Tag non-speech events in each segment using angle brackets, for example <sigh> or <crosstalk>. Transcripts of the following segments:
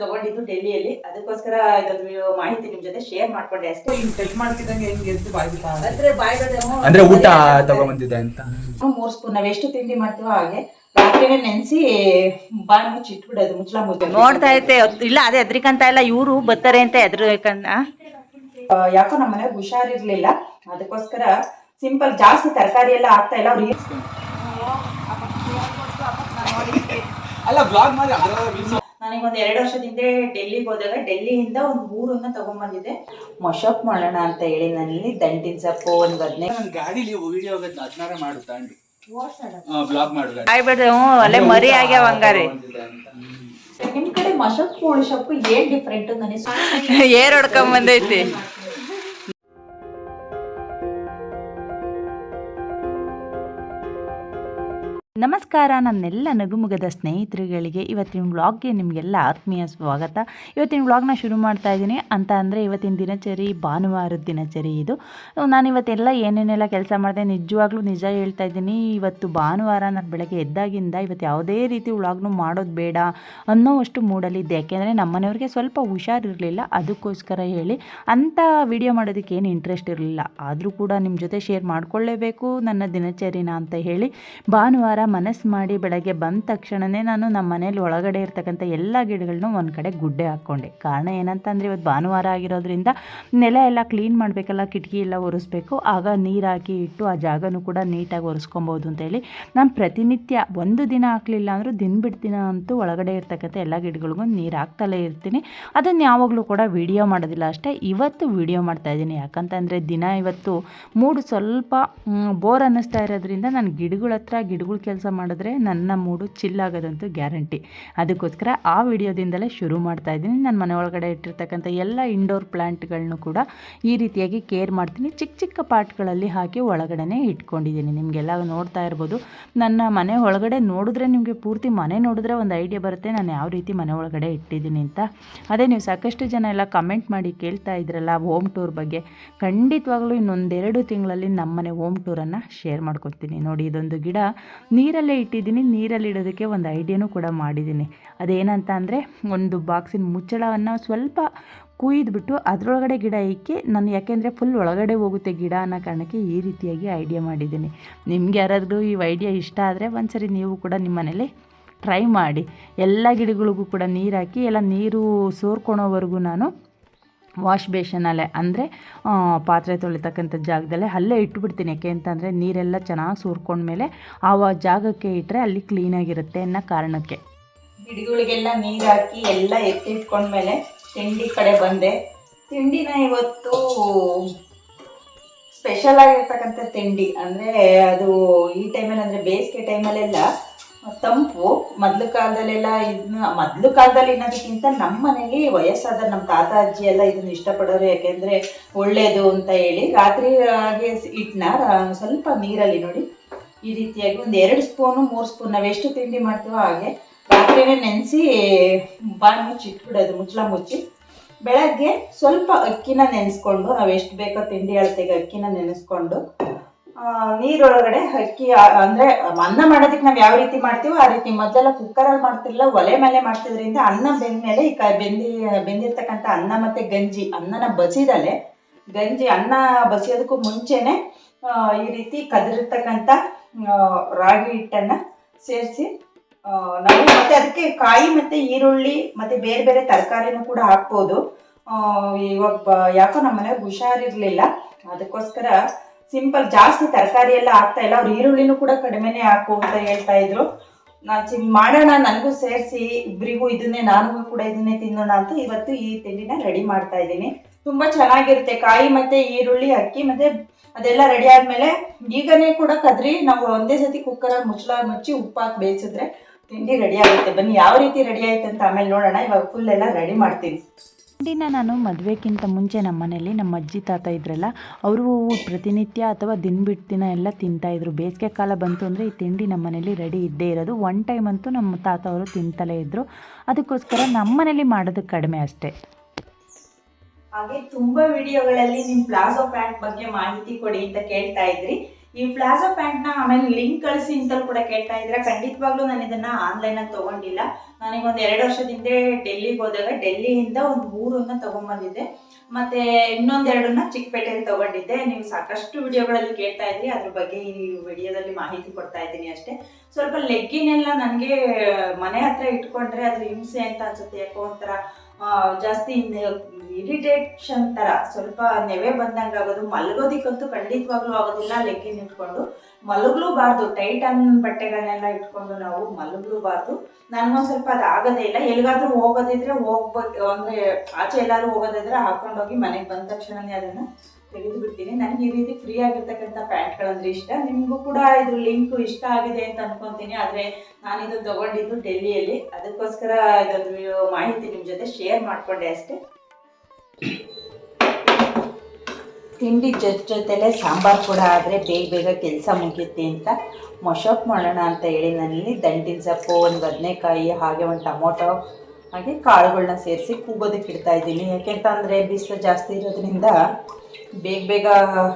ತಗೊಂಡಿದ್ದು ಡೆಲ್ಲಿಯಲ್ಲಿ. ಅದಕ್ಕೋಸ್ಕರ ಇದೊಂದು ಮಾಹಿತಿ ನಿಮ್ ಜೊತೆ ಶೇರ್ ಮಾಡ್ಕೊಂಡೆ ಅಷ್ಟೇ. ಅಂದ್ರೆ ಅಂದ್ರೆ ಊಟ ತಗೊಂಡ್ಬಂದಿದೆ ಅಂತ. ಮೂರ್ ಸ್ಪೂನ್ ನಾವ್ ಎಷ್ಟು ತಿಂಡಿ ಮಾಡ್ತೀವೋ ಹಾಗೆ. ರಾತ್ರಿನೇ ನೆನ್ಸಿ ಬಾಯಿ ಮುಚ್ಚಿ ಇಟ್ಬಿಡೋದು ಮುಚ್ಚಳ ಮುಚ್ಚ ನೋಡ್ತಾ ಐತೆ ಇಲ್ಲ ಅದೇ ಎದ್ರಿಕಂತ ಇಲ್ಲ ಇವರು ಬರ್ತಾರೆ ಅಂತ ಎದ್ರಿಕಂತ. ಯಾಕೋ ನಮ್ಮ ಮನೆಗೆ ಹುಷಾರಿರ್ಲಿಲ್ಲ. ಅದಕ್ಕೋಸ್ಕರ ಸಿಂಪಲ್ ಜಾಸ್ತಿ ತರಕಾರಿ ಎಲ್ಲ ಆಗ್ತಾ ಇಲ್ಲ ಅವ್ರು ಅಲ್ಲ ಬ್ಲಾಗ್ ಮಾಡಿ ಅದ್ರಲ್ಲ ನನಗೊಂದು ಎರಡು ವರ್ಷದಿಂದ ಡೆಲ್ಲಿಗೆ ಹೋದಾಗ ಡೆಲ್ಲಿಯಿಂದ ಒಂದು ಮೂರನ್ನ ತಗೊಂಡ್ಬಂದಿದ್ದೆ ಮೊಶಪ್ ಮಾಡೋಣ ಅಂತ ಹೇಳಿ ನನ್ನಲ್ಲಿ ದಂಟಿನ ಸೊಪ್ಪು ಒಂದು ಬದನೆ. ನನ್ನ ಗಾಡಿಲಿ ವಿಡಿಯೋ ಹದಿನಾರ ಮಾಡು ತಾಂಡಿ ಬ್ಲಾಗ್ ಮಾಡು. ಗಾಡಿ. ಆಗ್ಬಿಡ್ರಿ ಹ್ಞೂ ಅಲ್ಲೇ ಮರಿ ಆಗ್ಯಾವ ಹಂಗಾರಿ. ನಿಮ್ ಕಡೆ ಮಶಪ್ ಕೋಳಿ ಸೊಪ್ಪು ಏನ್ ಡಿಫ್ರೆಂಟ್ ನನಗೆ ಏರ್ ಹೊಡ್ಕೊಂಡ್ ಬಂದೈತಿ ನಮಸ್ಕಾರ, ನನ್ನೆಲ್ಲ ನಗುಮುಗದ ಸ್ನೇಹಿತರುಗಳಿಗೆ. ಇವತ್ತಿನ ವ್ಲಾಗ್ಗೆ ನಿಮಗೆಲ್ಲ ಆತ್ಮೀಯ ಸ್ವಾಗತ. ಇವತ್ತಿನ ವ್ಲಾಗ್ನ ಶುರು ಮಾಡ್ತಾ ಇದ್ದೀನಿ. ಅಂತ ಅಂದರೆ ಇವತ್ತಿನ ದಿನಚರಿ, ಭಾನುವಾರದ ದಿನಚರಿ ಇದು. ನಾನು ಇವತ್ತೆಲ್ಲ ಏನೇನೆಲ್ಲ ಕೆಲಸ ಮಾಡಿದೆ, ನಿಜವಾಗ್ಲೂ ನಿಜ ಹೇಳ್ತಾ ಇದ್ದೀನಿ. ಇವತ್ತು ಭಾನುವಾರ ನಾನು ಬೆಳಗ್ಗೆ ಎದ್ದಾಗಿಂದ ಇವತ್ತು ಯಾವುದೇ ರೀತಿ ವ್ಲಾಗ್ನು ಮಾಡೋದು ಬೇಡ ಅನ್ನೋವಷ್ಟು ಮೂಡಲಿದ್ದೆ ಯಾಕೆಂದರೆ ನಮ್ಮನೆಯವ್ರಿಗೆ ಸ್ವಲ್ಪ ಹುಷಾರಿರಲಿಲ್ಲ. ಅದಕ್ಕೋಸ್ಕರ ಹೇಳಿ ಅಂಥ ವಿಡಿಯೋ ಮಾಡೋದಕ್ಕೆ ಏನು ಇಂಟ್ರೆಸ್ಟ್ ಇರಲಿಲ್ಲ. ಆದರೂ ಕೂಡ ನಿಮ್ಮ ಜೊತೆ ಶೇರ್ ಮಾಡಿಕೊಳ್ಳೇಬೇಕು ನನ್ನ ದಿನಚರಿನ ಅಂತ ಹೇಳಿ, ಭಾನುವಾರ ಮನಸ್ಸು ಮಾಡಿ ಬೆಳಗ್ಗೆ ಬಂದ ತಕ್ಷಣವೇ ನಾನು ನಮ್ಮ ಮನೇಲಿ ಒಳಗಡೆ ಇರ್ತಕ್ಕಂಥ ಎಲ್ಲ ಗಿಡಗಳನ್ನೂ ಒಂದು ಕಡೆ ಗುಡ್ಡೆ ಹಾಕ್ಕೊಂಡೆ. ಕಾರಣ ಏನಂತಂದರೆ ಇವತ್ತು ಭಾನುವಾರ ಆಗಿರೋದ್ರಿಂದ ನೆಲ ಎಲ್ಲ ಕ್ಲೀನ್ ಮಾಡಬೇಕಲ್ಲ, ಕಿಟಕಿ ಎಲ್ಲ ಒರೆಸ್ಬೇಕು. ಆಗ ನೀರು ಹಾಕಿ ಇಟ್ಟು ಆ ಜಾಗನೂ ಕೂಡ ನೀಟಾಗಿ ಒರೆಸ್ಕೊಬೋದು ಅಂತೇಳಿ ನಾನು ಪ್ರತಿನಿತ್ಯ ಒಂದು ದಿನ ಹಾಕಲಿಲ್ಲ ಅಂದರೂ ದಿನ ಬಿಟ್ಟು ದಿನ ಅಂತೂ ಒಳಗಡೆ ಇರ್ತಕ್ಕಂಥ ಎಲ್ಲ ಗಿಡಗಳಿಗೂ ನೀರು ಹಾಕ್ತಲೇ ಇರ್ತೀನಿ. ಅದನ್ನು ಯಾವಾಗಲೂ ಕೂಡ ವಿಡಿಯೋ ಮಾಡೋದಿಲ್ಲ ಅಷ್ಟೇ, ಇವತ್ತು ವಿಡಿಯೋ ಮಾಡ್ತಾ ಇದ್ದೀನಿ. ಯಾಕಂತಂದರೆ ದಿನ ಇವತ್ತು ಮೂಡು ಸ್ವಲ್ಪ ಬೋರ್ ಅನ್ನಿಸ್ತಾ ಇರೋದ್ರಿಂದ ನಾನು ಗಿಡಗಳ ಹತ್ರ ಗಿಡಗಳ ಕೆಲಸ ಮಾಡಿದ್ರೆ ನನ್ನ ಮೂಡು ಚಿಲ್ಲಾಗೋದಂತೂ ಗ್ಯಾರಂಟಿ. ಅದಕ್ಕೋಸ್ಕರ ಆ ವಿಡಿಯೋದಿಂದಲೇ ಶುರು ಮಾಡ್ತಾ ಇದ್ದೀನಿ. ನನ್ನ ಮನೆ ಒಳಗಡೆ ಇಟ್ಟಿರ್ತಕ್ಕಂಥ ಎಲ್ಲ ಇಂಡೋರ್ ಪ್ಲ್ಯಾಂಟ್ಗಳನ್ನು ಕೂಡ ಈ ರೀತಿಯಾಗಿ ಕೇರ್ ಮಾಡ್ತೀನಿ. ಚಿಕ್ಕ ಚಿಕ್ಕ ಪಾಟ್ಗಳಲ್ಲಿ ಹಾಕಿ ಒಳಗಡೆ ಇಟ್ಕೊಂಡಿದ್ದೀನಿ. ನಿಮಗೆಲ್ಲ ನೋಡ್ತಾ ಇರ್ಬೋದು. ನನ್ನ ಮನೆ ಒಳಗಡೆ ನೋಡಿದ್ರೆ ನಿಮಗೆ ಪೂರ್ತಿ ಮನೆ ನೋಡಿದ್ರೆ ಒಂದು ಐಡಿಯಾ ಬರುತ್ತೆ. ನಾನು ಯಾವ ರೀತಿ ಮನೆ ಒಳಗಡೆ ಇಟ್ಟಿದ್ದೀನಿ ಅಂತ. ಅದೇ ನೀವು ಸಾಕಷ್ಟು ಜನ ಎಲ್ಲ ಕಮೆಂಟ್ ಮಾಡಿ ಕೇಳ್ತಾ ಇದ್ರಲ್ಲ ಹೋಮ್ ಟೂರ್ ಬಗ್ಗೆ. ಖಂಡಿತವಾಗ್ಲೂ ಇನ್ನೊಂದೆರಡು ತಿಂಗಳಲ್ಲಿ ನಮ್ಮನೆ ಹೋಮ್ ಟೂರನ್ನು ಶೇರ್ ಮಾಡ್ಕೊತೀನಿ ನೋಡಿ, ಇದೊಂದು ಗಿಡ. ನೀರಲ್ಲೇ ಇಟ್ಟಿದ್ದೀನಿ, ನೀರಲ್ಲಿ ಇಡೋದಕ್ಕೆ ಒಂದು ಐಡಿಯಾನೂ ಕೂಡ ಮಾಡಿದ್ದೀನಿ. ಅದೇನಂತ ಅಂದರೆ ಒಂದು ಬಾಕ್ಸಿನ ಮುಚ್ಚಳವನ್ನು ಸ್ವಲ್ಪ ಕುಯ್ದುಬಿಟ್ಟು ಅದರೊಳಗಡೆ ಗಿಡ ಇಕ್ಕಿ, ನಾನು ಯಾಕೆಂದರೆ ಫುಲ್ ಒಳಗಡೆ ಹೋಗುತ್ತೆ ಗಿಡ ಅನ್ನೋ ಕಾರಣಕ್ಕೆ ಈ ರೀತಿಯಾಗಿ ಐಡಿಯಾ ಮಾಡಿದ್ದೀನಿ. ನಿಮ್ಗೆ ಯಾರಾದರೂ ಈ ಐಡಿಯಾ ಇಷ್ಟ ಆದರೆ ಒಂದ್ಸರಿ ನೀವು ಕೂಡ ನಿಮ್ಮ ಮನೇಲಿ ಟ್ರೈ ಮಾಡಿ. ಎಲ್ಲ ಗಿಡಗಳಿಗೂ ಕೂಡ ನೀರು ಹಾಕಿ, ಎಲ್ಲ ನೀರು ಸೋರ್ಕೊಳೋವರೆಗೂ ನಾನು ವಾಶ್ ಬೇಷನಲ್ಲೇ ಅಂದರೆ ಪಾತ್ರೆ ತೊಳಿತಕ್ಕಂಥ ಜಾಗದಲ್ಲೇ ಅಲ್ಲೇ ಇಟ್ಬಿಡ್ತೀನಿ. ಯಾಕೆ ಅಂತಂದರೆ ನೀರೆಲ್ಲ ಚೆನ್ನಾಗಿ ಸುರ್ಕೊಂಡ್ಮೇಲೆ ಆ ಜಾಗಕ್ಕೆ ಇಟ್ಟರೆ ಅಲ್ಲಿ ಕ್ಲೀನಾಗಿರುತ್ತೆ ಅನ್ನೋ ಕಾರಣಕ್ಕೆ. ಗಿಡಗಳಿಗೆಲ್ಲ ನೀರು ಹಾಕಿ ಎಲ್ಲ ಎತ್ತಿಟ್ಕೊಂಡ್ಮೇಲೆ ತಿಂಡಿ ಕಡೆ ಬಂದೆ. ತಿಂಡಿನ ಇವತ್ತು ಸ್ಪೆಷಲ್ ಆಗಿರ್ತಕ್ಕಂಥ ತಿಂಡಿ. ಅಂದರೆ ಅದು ಈ ಟೈಮಲ್ಲಿ ಅಂದರೆ ಬೇಸಿಗೆ ಟೈಮಲ್ಲೆಲ್ಲ ತಂಪು ಮೊದ್ಲು ಕಾಲದಲ್ಲೆಲ್ಲ ಇದನ್ನ ಮೊದ್ಲು ಕಾಲದಲ್ಲಿ ಇನ್ನೋದಕ್ಕಿಂತ ನಮ್ಮ ಮನೇಲಿ ವಯಸ್ಸಾದ ನಮ್ಮ ತಾತ ಅಜ್ಜಿ ಎಲ್ಲ ಇದನ್ನ ಇಷ್ಟಪಡೋರು ಯಾಕೆಂದ್ರೆ ಒಳ್ಳೇದು ಅಂತ ಹೇಳಿ ರಾತ್ರಿ ಹಾಗೆ ಹಿಟ್ಟನ್ನ ಸ್ವಲ್ಪ ನೀರಲ್ಲಿ ನೋಡಿ, ಈ ರೀತಿಯಾಗಿ ಒಂದು ಎರಡು ಸ್ಪೂನು, ಮೂರು ಸ್ಪೂನ್ ನಾವು ಎಷ್ಟು ತಿಂಡಿ ಮಾಡ್ತೀವೋ ಹಾಗೆ ರಾತ್ರಿನೇ ನೆನೆಸಿ ಬಾಯಿ ಮುಚ್ಚಿ ಇಟ್ಬಿಡೋದು, ಮುಚ್ಚಳ ಮುಚ್ಚಿ. ಬೆಳಗ್ಗೆ ಸ್ವಲ್ಪ ಅಕ್ಕಿನ ನೆನೆಸ್ಕೊಂಡು ನಾವು ಎಷ್ಟು ಬೇಕೋ ತಿಂಡಿ ಅಳತೆಗೆ ಅಕ್ಕಿನ ನೆನೆಸ್ಕೊಂಡು ನೀರೊಳಗಡೆ ಅಕ್ಕಿ ಅಂದ್ರೆ ಅನ್ನ ಮಾಡೋದಕ್ಕೆ ನಾವು ಯಾವ ರೀತಿ ಮಾಡ್ತೀವೋ ಆ ರೀತಿ. ಮೊದಲೆಲ್ಲ ಕುಕ್ಕರಲ್ಲಿ ಮಾಡ್ತಿರ್ಲಿಲ್ಲ, ಒಲೆ ಮೇಲೆ ಮಾಡ್ತಿದ್ರಿಂದ ಅನ್ನ ಬೆಂದ್ಮೇಲೆ ಈ ಕ, ಬೆಂದಿ, ಬೆಂದಿರ್ತಕ್ಕಂಥ ಅನ್ನ ಮತ್ತೆ ಗಂಜಿ, ಅನ್ನನ ಬಸಿದಲೆ ಗಂಜಿ, ಅನ್ನ ಬಸಿಯೋದಕ್ಕೂ ಮುಂಚೆನೆ ಈ ರೀತಿ ಕದರಿರ್ತಕ್ಕಂಥ ರಾಗಿ ಹಿಟ್ಟನ್ನ ಸೇರಿಸಿ ನಾವು ಮತ್ತೆ ಅದಕ್ಕೆ ಕಾಯಿ ಮತ್ತೆ ಈರುಳ್ಳಿ ಮತ್ತೆ ಬೇರೆ ಬೇರೆ ತರಕಾರಿನೂ ಕೂಡ ಹಾಕ್ಬೋದು. ಇವಾಗ ಯಾಕೋ ನಮ್ಮ ಮನೆಗೆ ಹುಷಾರಿರ್ಲಿಲ್ಲ. ಅದಕ್ಕೋಸ್ಕರ ಸಿಂಪಲ್ ಜಾಸ್ತಿ ತರಕಾರಿ ಎಲ್ಲ ಆಗ್ತಾ ಇಲ್ಲ. ಅವ್ರು ಈರುಳ್ಳಿನೂ ಕೂಡ ಕಡಿಮೆನೆ ಹಾಕು ಅಂತ ಹೇಳ್ತಾ ಇದ್ರು. ನಾನು ಮಾಡೋಣ, ನನಗೂ ಸೇರಿಸಿ ಇಬ್ಬರಿಗೂ ಇದನ್ನೇ ನಾನು ಕೂಡ ಇದನ್ನೇ ತಿನ್ನೋಣ ಅಂತ ಇವತ್ತು ಈ ತಿಂಡಿನ ರೆಡಿ ಮಾಡ್ತಾ ಇದ್ದೀನಿ. ತುಂಬಾ ಚೆನ್ನಾಗಿರುತ್ತೆ. ಕಾಯಿ ಮತ್ತೆ ಈರುಳ್ಳಿ ಅಕ್ಕಿ ಮತ್ತೆ ಅದೆಲ್ಲ ರೆಡಿ ಆದಮೇಲೆ ಈಗನೇ ಕೂಡ ಕದ್ರಿ. ನಾವು ಒಂದೇ ಸತಿ ಕುಕ್ಕರಲ್ಲಿ ಮುಚ್ಚಳ ಮುಚ್ಚಿ ಉಪ್ಪಾಕಿ ಬೇಯಿಸಿದ್ರೆ ತಿಂಡಿ ರೆಡಿ ಆಗುತ್ತೆ. ಬನ್ನಿ, ಯಾವ ರೀತಿ ರೆಡಿ ಆಯ್ತು ಅಂತ ಆಮೇಲೆ ನೋಡೋಣ. ಇವಾಗ ಫುಲ್ ಎಲ್ಲ ರೆಡಿ ಮಾಡ್ತೀನಿ. ತಿಂಡಿನ ನಾನು ಮದುವೆಗಿಂತ ಮುಂಚೆ ನಮ್ಮ ಮನೇಲಿ ನಮ್ಮ ಅಜ್ಜಿ ತಾತ ಇದ್ರಲ್ಲ, ಅವರು ಪ್ರತಿನಿತ್ಯ ಅಥವಾ ದಿನ ಬಿಟ್ಟು ದಿನ ಎಲ್ಲ ತಿಂತಾಯಿದ್ರು ಬೇಸಿಗೆ ಕಾಲ ಬಂತು ಅಂದರೆ ಈ ತಿಂಡಿ ನಮ್ಮ ಮನೇಲಿ ರೆಡಿ ಇದ್ದೇ ಇರೋದು. ಒನ್ ಟೈಮ್ ಅಂತೂ ನಮ್ಮ ತಾತ ಅವರು ತಿಂತಲೇ ಇದ್ದರು ಅದಕ್ಕೋಸ್ಕರ ನಮ್ಮ ಮನೇಲಿ ಮಾಡೋದು ಕಡಿಮೆ ಅಷ್ಟೇ. ಹಾಗೆ ತುಂಬಾ ವಿಡಿಯೋಗಳಲ್ಲಿ ನಿಮ್ಮ ಪ್ಲಾಜೋ ಪ್ಯಾಂಟ್ ಬಗ್ಗೆ ಮಾಹಿತಿ ಕೊಡಿ ಅಂತ ಕೇಳ್ತಾ ಇದ್ರಿ. ಈ ಪ್ಲಾಜೋ ಪ್ಯಾಂಟ್ನ ಆಮೇಲೆ ಲಿಂಕ್ ಕಳಿಸಿ ಅಂತಲೂ ಕೂಡ ಕೇಳ್ತಾ ಇದ್ರೆ ಖಂಡಿತವಾಗ್ಲೂ ನಾನು ಇದನ್ನ ಆನ್ಲೈನ್ ಅಲ್ಲಿ ತಗೊಂಡಿಲ್ಲ. ನನಗೆ ಒಂದು ಎರಡು ವರ್ಷದ ಹಿಂದೆ ಡೆಲ್ಲಿಗೆ ಹೋದಾಗ ಡೆಲ್ಲಿಯಿಂದ ಒಂದು ಮೂರನ್ನ ತಗೊಂಡ್ಬಂದಿದ್ದೆ ಮತ್ತೆ ಇನ್ನೊಂದೆರಡನ್ನ ಚಿಕ್ಕಪೇಟೆಯಲ್ಲಿ ತಗೊಂಡಿದ್ದೆ. ನೀವು ಸಾಕಷ್ಟು ವಿಡಿಯೋಗಳಲ್ಲಿ ಕೇಳ್ತಾ ಇದ್ರಿ. ಅದ್ರ ಬಗ್ಗೆ ಈ ವಿಡಿಯೋದಲ್ಲಿ ಮಾಹಿತಿ ಕೊಡ್ತಾ ಇದ್ದೀನಿ ಅಷ್ಟೇ. ಸ್ವಲ್ಪ ಲೆಗ್ಗಿನೆಲ್ಲ ನನಗೆ, ಮನೆ ಹತ್ರ ಇಟ್ಕೊಂಡ್ರೆ ಅದ್ರ ಹಿಂಸೆ ಅಂತ ಅನ್ಸುತ್ತೆ. ಯಾಕೋ ಒಂಥರ ಜಾಸ್ತಿ ಇರಿಟೇಷನ್ ಥರ ಸ್ವಲ್ಪ ನೆವೆ ಬಂದಂಗೆ ಆಗೋದು ಮಲಗೋದಿಕ್ಕಂತೂ ಖಂಡಿತವಾಗ್ಲೂ ಆಗೋದಿಲ್ಲ. ಲೆಗ್ಗಿನ್ ಇಟ್ಕೊಂಡು ಮಲಗಲೂಬಾರ್ದು. ಟೈಟ್ ಅನ್ ಬಟ್ಟೆಗಳನ್ನೆಲ್ಲ ಇಟ್ಕೊಂಡು ನಾವು ಮಲಗಲೂಬಾರ್ದು. ನನಗೊಂದು ಸ್ವಲ್ಪ ಅದು ಆಗೋದೇ ಇಲ್ಲ. ಎಲ್ಲಿಗಾದರೂ ಹೋಗೋದಿದ್ರೆ ಹೋಗ್ಬೇಕು ಅಂದರೆ ಆಚೆ ಎಲ್ಲಾದ್ರೂ ಹೋಗೋದಿದ್ರೆ ಹಾಕೊಂಡೋಗಿ ಮನೆಗೆ ಬಂದ ತಕ್ಷಣನೇ ಅದನ್ನು ತೆಗೆದು ಬಿಡ್ತೀನಿ ನನಗೆ ಈ ರೀತಿ ಫ್ರೀ ಆಗಿರ್ತಕ್ಕಂಥ ಪ್ಯಾಂಟ್ಗಳಂದ್ರೆ ಇಷ್ಟ. ನಿಮಗೂ ಕೂಡ ಇದ್ರ ಲಿಂಕು ಇಷ್ಟ ಆಗಿದೆ ಅಂತ ಅನ್ಕೊಂತೀನಿ. ಆದರೆ ನಾನಿದು ತಗೊಂಡಿದ್ದು ಡೆಲ್ಲಿಯಲ್ಲಿ. ಅದಕ್ಕೋಸ್ಕರ ಇದೊಂದು ಮಾಹಿತಿ ನಿಮ್ಮ ಜೊತೆ ಶೇರ್ ಮಾಡಿಕೊಂಡೆ ಅಷ್ಟೇ. ತಿಂಡಿ ಜೊತೆ ಜೊತೆಲೆ ಸಾಂಬಾರು ಕೂಡ ಆದರೆ ಬೇಗ ಬೇಗ ಕೆಲಸ ಮುಗಿಯುತ್ತೆ ಅಂತ ಮೊಶಪ್ ಮಾಡೋಣ ಅಂತ ಹೇಳಿ ನನ್ನಲ್ಲಿ ದಂಟಿನ ಸೊಪ್ಪು, ಒಂದು ಬದನೆಕಾಯಿ, ಹಾಗೆ ಒಂದು ಟೊಮೊಟೊ, ಹಾಗೆ ಕಾಳುಗಳನ್ನ ಸೇರಿಸಿ ಕೂಗೋದಕ್ಕೆ ಇಡ್ತಾ ಇದ್ದೀನಿ. ಯಾಕೆಂತಂದರೆ ಬಿಸಿಲು ಜಾಸ್ತಿ ಇರೋದ್ರಿಂದ ಬೇಗ ಬೇಗ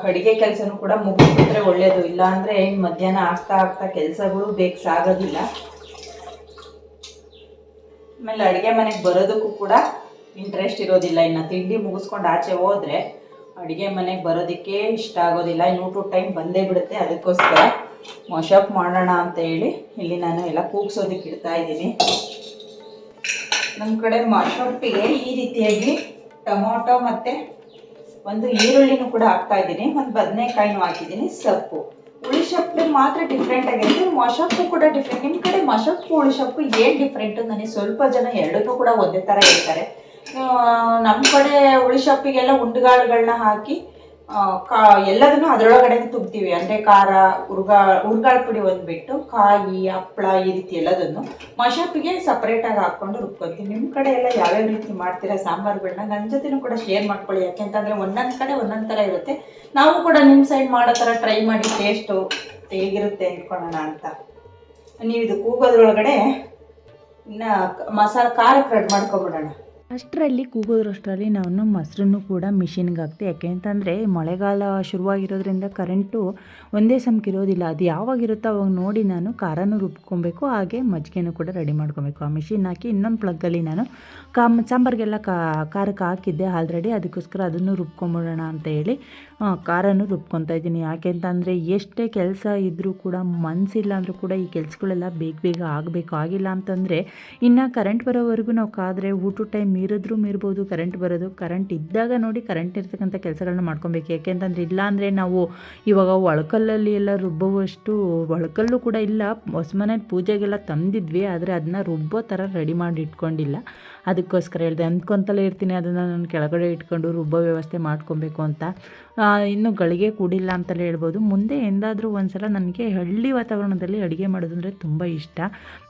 ಅಡುಗೆ ಕೆಲಸನೂ ಕೂಡ ಮುಗಿಸ್ಬಿಟ್ರೆ ಒಳ್ಳೆಯದು ಇಲ್ಲಾಂದರೆ ಮಧ್ಯಾಹ್ನ ಆಗ್ತಾ ಆಗ್ತಾ ಕೆಲಸಗಳು ಬೇಗ ಸಾಗೋದಿಲ್ಲ. ಆಮೇಲೆ ಅಡುಗೆ ಮನೆಗೆ ಬರೋದಕ್ಕೂ ಕೂಡ ಇಂಟ್ರೆಸ್ಟ್ ಇರೋದಿಲ್ಲ. ಇನ್ನು ತಿಂಡಿ ಮುಗಿಸ್ಕೊಂಡು ಆಚೆ ಹೋದರೆ ಅಡುಗೆ ಮನೆಗೆ ಬರೋದಕ್ಕೆ ಇಷ್ಟ ಆಗೋದಿಲ್ಲ. ಇನ್ನು ಟು ಟೈಮ್ ಬಂದೇ ಬಿಡುತ್ತೆ. ಅದಕ್ಕೋಸ್ಕರ ವಾಶಪ್ ಮಾಡೋಣ ಅಂತ ಹೇಳಿ ಇಲ್ಲಿ ನಾನು ಎಲ್ಲ ಕೂಗ್ಸೋದಕ್ಕೆ ಇಡ್ತಾ ಇದ್ದೀನಿ. ನಮ್ಮ ಕಡೆ ಮಶಪ್ಪಿಗೆ ಈ ರೀತಿಯಾಗಿ ಟೊಮೊಟೊ ಮತ್ತು ಒಂದು ಈರುಳ್ಳಿನೂ ಕೂಡ ಹಾಕ್ತಾ ಇದ್ದೀನಿ. ಒಂದು ಬದನೆಕಾಯಿನೂ ಹಾಕಿದ್ದೀನಿ. ಸೊಪ್ಪು. ಹುಳಿ ಸೊಪ್ಪು ಮಾತ್ರ ಡಿಫ್ರೆಂಟ್ ಆಗಿರುತ್ತೆ. ಮೊಶಪ್ಪು ಕೂಡ ಡಿಫ್ರೆಂಟ್ ನಿಮ್ಮ ಕಡೆ ಮೊಶಪ್ಪು ಹುಳಿ ಸೊಪ್ಪು ಏನು ಡಿಫ್ರೆಂಟು ನನಗೆ ಸ್ವಲ್ಪ ಜನ ಎರಡಕ್ಕೂ ಕೂಡ ಒಂದೇ ಥರ ಹೇಳ್ತಾರೆ. ನಮ್ಮ ಕಡೆ ಹುಳಿ ಸೊಪ್ಪಿಗೆಲ್ಲ ಉಂಡುಗಾಳುಗಳನ್ನ ಹಾಕಿ ಕಾ, ಎಲ್ಲದನ್ನು ಅದರೊಳಗಡೆ ತುಂಬ್ತೀವಿ. ಅಂದರೆ ಖಾರ, ಹುರ್ಗಾ, ಹುರ್ಗಾಳ ಪುಡಿ ಒಂದು ಬಿಟ್ಟು ಕಾಯಿ, ಹಪ್ಪಳ ಈ ರೀತಿ ಎಲ್ಲದನ್ನು ಮಶಪ್ಪಿಗೆ ಸಪ್ರೇಟಾಗಿ ಹಾಕ್ಕೊಂಡು ರುಬ್ಕೊತೀವಿ ನಿಮ್ಮ ಕಡೆ ಎಲ್ಲ ಯಾವ್ಯಾವ ರೀತಿ ಮಾಡ್ತೀರಾ ಸಾಂಬಾರುಗಳನ್ನ ನನ್ನ ಜೊತೆನೂ ಕೂಡ ಶೇರ್ ಮಾಡ್ಕೊಳ್ಳಿ. ಯಾಕೆಂತಂದರೆ ಒಂದೊಂದು ಕಡೆ ಒಂದೊಂದು ಥರ ಇರುತ್ತೆ. ನಾವು ಕೂಡ ನಿಮ್ಮ ಸೈಡ್ ಮಾಡೋ ಥರ ಟ್ರೈ ಮಾಡಿ ಟೇಸ್ಟು ಹೇಗಿರುತ್ತೆ ಅಂದ್ಕೊಳ್ಳೋಣ ಅಂತ. ನೀವು ಇದು ಕೂಗೋದ್ರೊಳಗಡೆ ಇನ್ನು ಮಸಾಲೆ ಖಾರಕ್ಕೆ ರೆಡ್ ಮಾಡ್ಕೊಬಿಡೋಣ. ಅಷ್ಟರಲ್ಲಿ ಕೂಗೋದ್ರಷ್ಟರಲ್ಲಿ ನಾನು ಮೊಸರನ್ನು ಕೂಡ ಮಿಷಿನ್ಗೆ ಹಾಕ್ತೆ ಯಾಕೆ ಅಂತಂದರೆ ಮಳೆಗಾಲ ಶುರುವಾಗಿರೋದ್ರಿಂದ ಕರೆಂಟು ಒಂದೇ ಸಮಕಿರೋದಿಲ್ಲ ಅದು ಯಾವಾಗಿರುತ್ತೋ ಅವಾಗ ನೋಡಿ ನಾನು ಖಾರನೂ ರುಬ್ಕೊಬೇಕು, ಹಾಗೆ ಮಜ್ಜಿಗೆನೂ ಕೂಡ ರೆಡಿ ಮಾಡ್ಕೊಬೇಕು. ಆ ಮಿಷಿನ್ ಹಾಕಿ ಇನ್ನೊಂದು ಪ್ಲಗ್ಗಲ್ಲಿ ನಾನು ಕಾ ಸಾಂಬಾರಿಗೆಲ್ಲ ಖಾರಕ್ಕೆ ಹಾಕಿದ್ದೆ ಆಲ್ರೆಡಿ. ಅದಕ್ಕೋಸ್ಕರ ಅದನ್ನು ರುಬ್ಕೊಂಬಿಡೋಣ ಅಂತ ಹೇಳಿ ಖಾರನೂ ರುಬ್ಕೊತಾ ಇದ್ದೀನಿ. ಯಾಕೆ ಅಂತಂದರೆ ಎಷ್ಟೇ ಕೆಲಸ ಇದ್ದರೂ ಕೂಡ ಮನಸ್ಸಿಲ್ಲ ಅಂದರೂ ಕೂಡ ಈ ಕೆಲಸಗಳೆಲ್ಲ ಬೇಗ ಬೇಗ ಆಗಬೇಕು. ಆಗಿಲ್ಲ ಅಂತಂದರೆ ಇನ್ನು ಕರೆಂಟ್ ಬರೋವರೆಗೂ ನಾವು ಕಾದರೆ ಊಟ ಟೈಮ್ ಮೀರಿದ್ರೂ ಮೀರ್ಬೋದು ಕರೆಂಟ್ ಬರೋದು ಕರೆಂಟ್ ಇದ್ದಾಗ ನೋಡಿ ಕರೆಂಟ್ ಇರ್ತಕ್ಕಂಥ ಕೆಲಸಗಳನ್ನ ಮಾಡ್ಕೊಬೇಕು. ಯಾಕೆಂತಂದರೆ ಇಲ್ಲ ಅಂದರೆ ನಾವು ಇವಾಗ ಒಳಕಲ್ಲಲ್ಲಿ ಎಲ್ಲ ರುಬ್ಬುವಷ್ಟು ಒಳಕಲ್ಲು ಕೂಡ ಇಲ್ಲ. ಹೊಸ ಮನೆ ಪೂಜೆಗೆಲ್ಲ ತಂದಿದ್ವಿ, ಆದರೆ ಅದನ್ನ ರುಬ್ಬೋ ಥರ ರೆಡಿ ಮಾಡಿ ಇಟ್ಕೊಂಡಿಲ್ಲ. ಅದಕ್ಕೋಸ್ಕರ ಹೇಳಿದೆ, ಅಂದ್ಕೊಂತಲೇ ಇರ್ತೀನಿ, ಅದನ್ನು ನಾನು ಕೆಳಗಡೆ ಇಟ್ಕೊಂಡು ರುಬ್ಬೋ ವ್ಯವಸ್ಥೆ ಮಾಡ್ಕೊಬೇಕು ಅಂತ. ಇನ್ನೂ ಗಳಿಗೆ ಕೂಡಿಲ್ಲ ಅಂತಲೇ ಹೇಳ್ಬೋದು. ಮುಂದೆ ಎಂದಾದರೂ ಒಂದ್ಸಲ ನನಗೆ ಹಳ್ಳಿ ವಾತಾವರಣದಲ್ಲಿ ಅಡುಗೆ ಮಾಡೋದು ಅಂದರೆ ತುಂಬ ಇಷ್ಟ.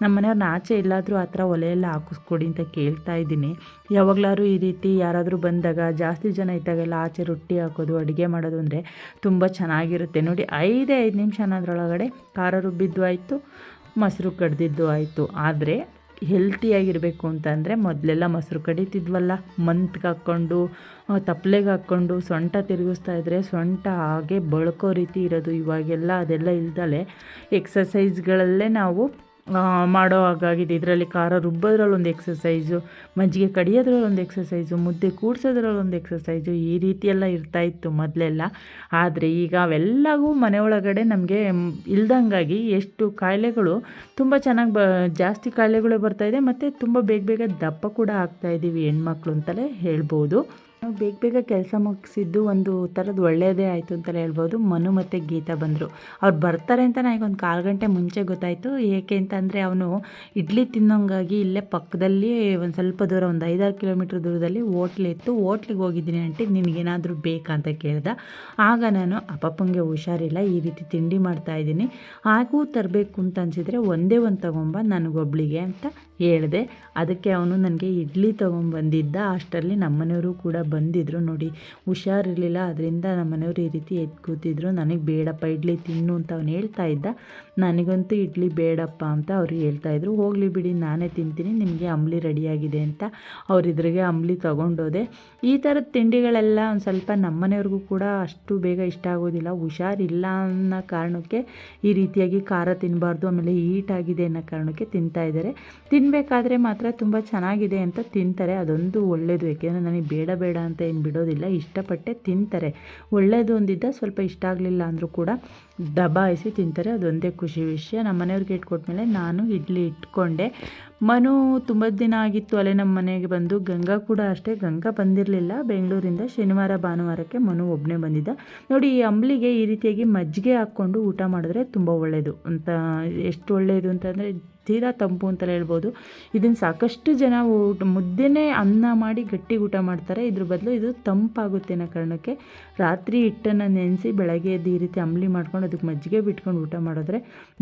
ನಮ್ಮ ಮನೆಯವ್ರನ್ನ ಆಚೆ ಎಲ್ಲಾದರೂ ಆ ಥರ ಒಲೆಯೆಲ್ಲ ಹಾಕಿಸ್ಕೊಡಿ ಅಂತ ಕೇಳ್ತಾ ಇದ್ದೀನಿ. ಯಾವಾಗಲಾದ್ರೂ ಈ ರೀತಿ ಯಾರಾದರೂ ಬಂದಾಗ, ಜಾಸ್ತಿ ಜನ ಇದ್ದಾಗೆಲ್ಲ ಆಚೆ ರೊಟ್ಟಿ ಹಾಕೋದು, ಅಡುಗೆ ಮಾಡೋದು ಅಂದರೆ ತುಂಬ ಚೆನ್ನಾಗಿರುತ್ತೆ. ನೋಡಿ, ಐದೇ ಐದು ನಿಮಿಷ ಅನ್ನೋದ್ರೊಳಗಡೆ ಖಾರ ರುಬ್ಬಿದ್ದು ಆಯಿತು, ಮೊಸರು ಕಡ್ದಿದ್ದು ಆಯಿತು. ಆದರೆ ಹೆಲ್ತಿಯಾಗಿರಬೇಕು ಅಂತಂದರೆ ಮೊದಲೆಲ್ಲ ಮೊಸರು ಕಡಿತಿದ್ವಲ್ಲ. ಮಂತ್ಗೆ ಹಾಕ್ಕೊಂಡು ತಪ್ಪಲೆಗೆ ಹಾಕ್ಕೊಂಡು ಸೊಂಟ ತಿರುಗಿಸ್ತಾ ಇದ್ದರೆ ಸೊಂಟ ಹಾಗೆ ಬಳ್ಕೋ ರೀತಿ ಇರೋದು. ಇವಾಗೆಲ್ಲ ಅದೆಲ್ಲ ಇಲ್ದಲೆ ಎಕ್ಸಸೈಸ್ಗಳಲ್ಲೇ ನಾವು ಮಾಡೋ ಹಾಗಾಗಿದೆ. ಇದರಲ್ಲಿ ಖಾರ ರುಬ್ಬೋದ್ರಲ್ಲೊಂದು ಎಕ್ಸಸೈಸು ಮಜ್ಜಿಗೆ ಕಡಿಯೋದ್ರಲ್ಲೊಂದು ಎಕ್ಸಸೈಸು ಮುದ್ದೆ ಕೂಡ್ಸೋದ್ರಲ್ಲಿ ಒಂದು ಎಕ್ಸಸೈಸು ಈ ರೀತಿಯೆಲ್ಲ ಇರ್ತಾಯಿತ್ತು ಮೊದಲೆಲ್ಲ. ಆದರೆ ಈಗ ಅವೆಲ್ಲವೂ ಮನೆ ಒಳಗಡೆ ನಮಗೆ ಇಲ್ದಂಗಾಗಿ ಎಷ್ಟು ಕಾಯಿಲೆಗಳು, ತುಂಬ ಚೆನ್ನಾಗಿ ಬ, ಜಾಸ್ತಿ ಕಾಯಿಲೆಗಳು ಬರ್ತಾಯಿದೆ ಮತ್ತು ತುಂಬ ಬೇಗ ಬೇಗ ದಪ್ಪ ಕೂಡ ಆಗ್ತಾಯಿದ್ದೀವಿ ಹೆಣ್ಮಕ್ಳು ಅಂತಲೇ ಹೇಳ್ಬೋದು. ನಾವು ಬೇಗ ಬೇಗ ಕೆಲಸ ಮುಗಿಸಿದ್ದು ಒಂದು ಥರದ್ದು ಒಳ್ಳೆಯದೇ ಆಯಿತು ಅಂತಲೇ ಹೇಳ್ಬೋದು. ಮನು ಮತ್ತು ಗೀತಾ ಬಂದರು. ಅವ್ರು ಬರ್ತಾರೆ ಅಂತ ನನಗೊಂದು ಕಾಲು ಗಂಟೆ ಮುಂಚೆ ಗೊತ್ತಾಯಿತು. ಏಕೆ ಅಂತಂದರೆ ಅವನು ಇಡ್ಲಿ ತಿನ್ನೋಂಗಾಗಿ ಇಲ್ಲೇ ಪಕ್ಕದಲ್ಲಿ ಒಂದು ಸ್ವಲ್ಪ ದೂರ, ಒಂದು ಐದಾರು ಕಿಲೋಮೀಟ್ರ್ ದೂರದಲ್ಲಿ ಇತ್ತು. ಹೋಟ್ಲಿಗೆ ಹೋಗಿದ್ದೀನಿ ಆಂಟಿ, ನಿನಗೇನಾದರೂ ಬೇಕಾ ಅಂತ ಕೇಳಿದ. ಆಗ ನಾನು, ಅಪ್ಪಪ್ಪಂಗೆ ಹುಷಾರಿಲ್ಲ, ಈ ರೀತಿ ತಿಂಡಿ ಮಾಡ್ತಾ ಇದ್ದೀನಿ. ಹಾಗೂ ತರಬೇಕು ಅಂತ ಅನಿಸಿದರೆ ಒಂದೇ ಒಂದು ತೊಗೊಂಬ ನನಗೊಬ್ಳಿಗೆ ಅಂತ ಹೇಳಿದೆ. ಅದಕ್ಕೆ ಅವನು ನನಗೆ ಇಡ್ಲಿ ತೊಗೊಂಬಂದಿದ್ದ. ಅಷ್ಟರಲ್ಲಿ ನಮ್ಮನೆಯವರು ಕೂಡ ಬಂದಿದ್ದರು ನೋಡಿ. ಹುಷಾರಿರಲಿಲ್ಲ. ಅದರಿಂದ ನಮ್ಮನೆಯವರು ಈ ರೀತಿ ಎದ್ದು ಕೂತಿದ್ರು ನನಗೆ ಬೇಡಪ್ಪ, ಇಡ್ಲಿ ತಿನ್ನು ಅಂತ ಅವನು ಹೇಳ್ತಾ ಇದ್ದ. ನನಗಂತೂ ಇಡ್ಲಿ ಬೇಡಪ್ಪ ಅಂತ ಅವ್ರು ಹೇಳ್ತಾಯಿದ್ರು ಹೋಗಲಿ ಬಿಡಿ, ನಾನೇ ತಿಂತೀನಿ, ನಿಮಗೆ ಅಂಬ್ಲಿ ರೆಡಿಯಾಗಿದೆ ಅಂತ ಅವ್ರು ಇದ್ರಿಗೆ ಅಂಬ್ಲಿ ತೊಗೊಂಡೋದೆ. ಈ ಥರದ ತಿಂಡಿಗಳೆಲ್ಲ ಒಂದು ಸ್ವಲ್ಪ ನಮ್ಮನೆಯವ್ರಿಗೂ ಕೂಡ ಅಷ್ಟು ಬೇಗ ಇಷ್ಟ ಆಗೋದಿಲ್ಲ. ಹುಷಾರಿಲ್ಲ ಅನ್ನೋ ಕಾರಣಕ್ಕೆ ಈ ರೀತಿಯಾಗಿ ಖಾರ ತಿನ್ನಬಾರ್ದು ಆಮೇಲೆ ಹೀಟ್ ಆಗಿದೆ ಅನ್ನೋ ಕಾರಣಕ್ಕೆ ತಿಂತಾ ಇದ್ದಾರೆ. ತಿನ್ನಬೇಕಾದ್ರೆ ಮಾತ್ರ ತುಂಬ ಚೆನ್ನಾಗಿದೆ ಅಂತ ತಿಂತಾರೆ. ಅದೊಂದು ಒಳ್ಳೆಯದು ಯಾಕೆಂದರೆ ನನಗೆ ಬೇಡ ಬೇಡ ಅಂತ ಏನು ಬಿಡೋದಿಲ್ಲ. ಇಷ್ಟಪಟ್ಟೆ ತಿಂತಾರೆ. ಒಳ್ಳೆಯದು ಒಂದಿದ್ದ ಸ್ವಲ್ಪ ಇಷ್ಟ ಆಗಲಿಲ್ಲ ಅಂದರೂ ಕೂಡ ದಬಾಯಿಸಿ ತಿಂತಾರೆ. ಅದೊಂದೇ ಖುಷಿ. ವಿಷಯ. ನಮ್ಮ ಮನೆಯವ್ರಿಗೆ ಇಟ್ಕೊಟ್ಮೇಲೆ ನಾನು ಇಡ್ಲಿ ಇಟ್ಕೊಂಡೆ. ಮನು ತುಂಬ ದಿನ ಆಗಿತ್ತು ಅಲ್ಲೇ ನಮ್ಮ ಮನೆಗೆ ಬಂದು. ಗಂಗಾ ಕೂಡ ಅಷ್ಟೇ. ಗಂಗಾ ಬಂದಿರಲಿಲ್ಲ. ಬೆಂಗಳೂರಿಂದ ಶನಿವಾರ, ಭಾನುವಾರಕ್ಕೆ ಮನು ಒಬ್ಬನೇ ಬಂದಿದ್ದ. ನೋಡಿ, ಈ ಅಂಬ್ಲಿಗೆ ಈ ರೀತಿಯಾಗಿ ಮಜ್ಜಿಗೆ ಹಾಕ್ಕೊಂಡು ಊಟ ಮಾಡಿದ್ರೆ ತುಂಬ ಒಳ್ಳೆಯದು ಅಂತ, ಎಷ್ಟು ಒಳ್ಳೆಯದು ಅಂತಂದರೆ ತೀರಾ ತಂಪು ಅಂತಲೇ ಹೇಳ್ಬೋದು. ಇದನ್ನು ಸಾಕಷ್ಟು ಜನ ಮುದ್ದೆನೇ ಅನ್ನ ಮಾಡಿ ಗಟ್ಟಿ ಊಟ ಮಾಡ್ತಾರೆ. ಇದ್ರ ಬದಲು ಇದು ತಂಪಾಗುತ್ತೆ ಅನ್ನೋ ಕಾರಣಕ್ಕೆ ರಾತ್ರಿ ಹಿಟ್ಟನ್ನು ನೆನೆಸಿ ಬೆಳಗ್ಗೆ ಎದ್ದು ಈ ರೀತಿ ಅಂಬಲಿ ಮಾಡ್ಕೊಂಡು ಅದಕ್ಕೆ ಮಜ್ಜಿಗೆ ಬಿಟ್ಕೊಂಡು ಊಟ ಮಾಡಿದ್ರೆ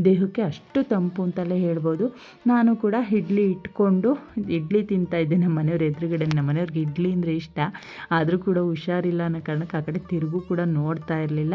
ದೇಹಕ್ಕೆ ಅಷ್ಟು ತಂಪು ಅಂತಲೇ ಹೇಳ್ಬೋದು. ನಾನು ಕೂಡ ಇಡ್ಲಿ ಇಟ್ಕೊಂಡು ಇಡ್ಲಿ ತಿಂತಾ ಇದ್ದೆ ನಮ್ಮ ಮನೆಯವ್ರ ಎದುರುಗಡೆ. ನಮ್ಮ ಮನೆಯವ್ರಿಗೆ ಇಡ್ಲಿ ಅಂದರೆ ಇಷ್ಟ. ಆದರೂ ಕೂಡ ಹುಷಾರಿಲ್ಲ ಅನ್ನೋ ಕಾರಣಕ್ಕೆ ಆ ಕಡೆ ತಿರುಗು ಕೂಡ ನೋಡ್ತಾ ಇರಲಿಲ್ಲ.